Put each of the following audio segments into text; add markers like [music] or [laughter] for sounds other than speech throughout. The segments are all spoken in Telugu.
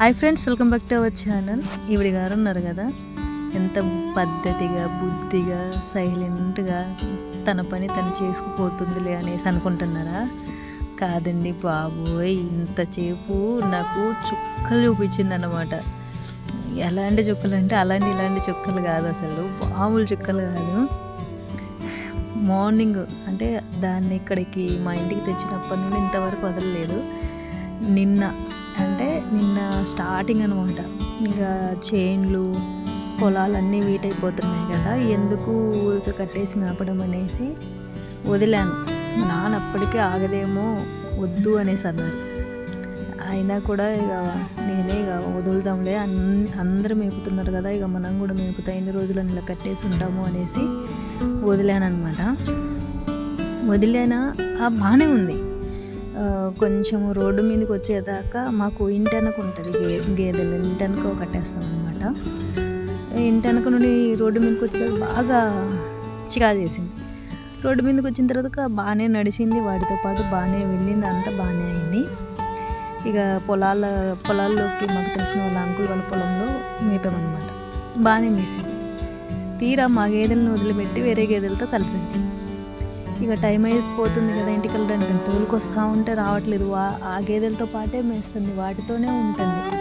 Hi friends welcome back to our channel ఈవిడి గారు ఉన్నారు కదా. ఎంత పద్ధతిగా బుద్ధిగా సైలెంట్గా తన పని తను చేసుకుపోతుందిలే అనేసి అనుకుంటున్నారా? కాదండి బాబోయ్ ఇంతసేపు నాకు చుక్కలు చూపించింది అనమాట ఎలాంటి చుక్కలు అంటే అలాంటి ఇలాంటి చుక్కలు కాదు అసలు. మామూలు చుక్కలు కాదు. మార్నింగ్ అంటే దాన్ని ఇక్కడికి మా ఇంటికి తెచ్చినప్పటి నుండి ఇంతవరకు వదలలేదు. నిన్న అంటే నిన్న స్టార్టింగ్ అనమాట ఇంకా చేన్లు పొలాలన్నీ వీటైపోతున్నాయి కదా ఎందుకు ఊరికి కట్టేసి మేపడం అనేసి వదిలాను. నాన్న అప్పటికే ఆగదేమో వద్దు అనేసి అన్నారు. అయినా కూడా ఇక నేనే ఇక వదులుదాంలే అన్ అందరూ మేపుతున్నారు కదా ఇక మనం కూడా మేపుతా ఎన్ని రోజులు ఇలా కట్టేసి ఉంటాము అనేసి వదిలాను? అనమాట వదిలేనా బాగానే ఉంది. కొంచెం రోడ్డు మీదకి వచ్చేదాకా మాకు ఇంటెనక ఉంటుంది గే గేదెలు. ఇంటెనక కట్టేస్తాం అనమాట ఇంటెనక నుండి రోడ్డు మీదకి వచ్చేదాకా బాగా చికా చేసింది. రోడ్డు మీదకి వచ్చిన తర్వాత బాగానే నడిచింది. వాటితో పాటు బాగానే వెళ్ళింది. అంతా బాగానే అయింది. ఇక పొలాల పొలాల్లోకి మాకు తెలిసిన వాళ్ళ అంకుల్ వాళ్ళ పొలంలో మేపామన్నమాట. బాగానే మేసింది. తీరా మా గేదెలను వదిలిపెట్టి వేరే గేదెలతో కలిసింది. ఇక టైం అయిపోతుంది కదా ఇంటికి వెళ్ళడానికి. తోలుకొస్తా ఉంటే రావట్లేదు. వా- ఆ గేదెలతో పాటే మేస్తుంది. వాటితోనే ఉంటుంది.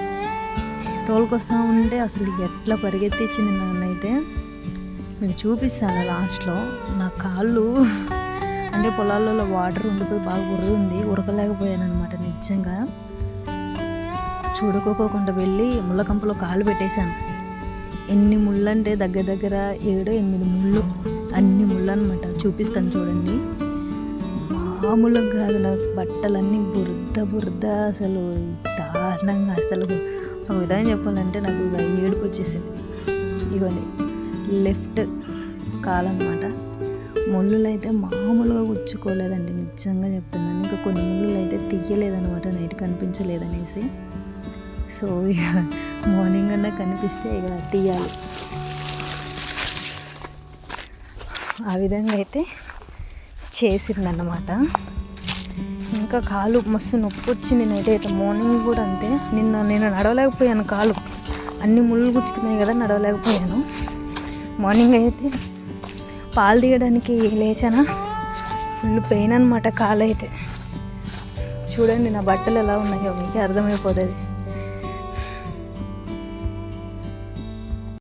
తోలుకొస్తా ఉంటే అసలు ఎట్లా పరిగెత్తించింది నన్నైతే మీకు చూపిస్తాను లాస్ట్లో. నా కాళ్ళు [laughs] అంటే పొలాల్లో వాటర్ ఉండిపోయి బాగా ఉర్రు ఉంది. ఉరకలేకపోయాను అనమాట నిజంగా. చూడుకోకుండా వెళ్ళి ముళ్ళకంపలో కాళ్ళు కాలు పెట్టేశాను. ఎన్ని ముళ్ళు అంటే దగ్గర దగ్గర ఏడు ఎనిమిది ముళ్ళు. అన్ని ముళ్ళు అనమాట చూపిస్తాను చూడండి. మామూలుగా కాదు నాకు బట్టలన్నీ బురద బురద అసలు దారుణంగా అసలు. ఒక విధంగా చెప్పాలంటే నాకు ఏడుపు వచ్చేసింది. ఇగోండి లెఫ్ట్ కాలన్నమాట. ముళ్ళులు అయితే మామూలుగా గుచ్చుకోలేదండి నిజంగా చెప్తున్నాను. ఇంకా కొన్ని ముళ్ళులు అయితే తీయలేదనమాట నైట్ కనిపించలేదనేసి. సో ఇక మార్నింగ్ అన్నా కనిపిస్తే ఇక తీయాలి. ఆ విధంగా అయితే చేసిందన్నమాట. ఇంకా కాలు మస్తు నొప్పి వచ్చింది నైట్ అయితే మార్నింగ్ కూడా అంతే. నిన్న నేను నడవలేకపోయాను కాలు. అన్ని ముళ్ళు గుచ్చుకున్నాయి కదా నడవలేకపోయాను. మార్నింగ్ అయితే పాలు తీయడానికి లేచానా. ఫుల్ పెయిన్ అనమాట కాలు అయితే. చూడండి నా బట్టలు ఎలా ఉన్నాయో మీకే అర్థమైపోతుంది.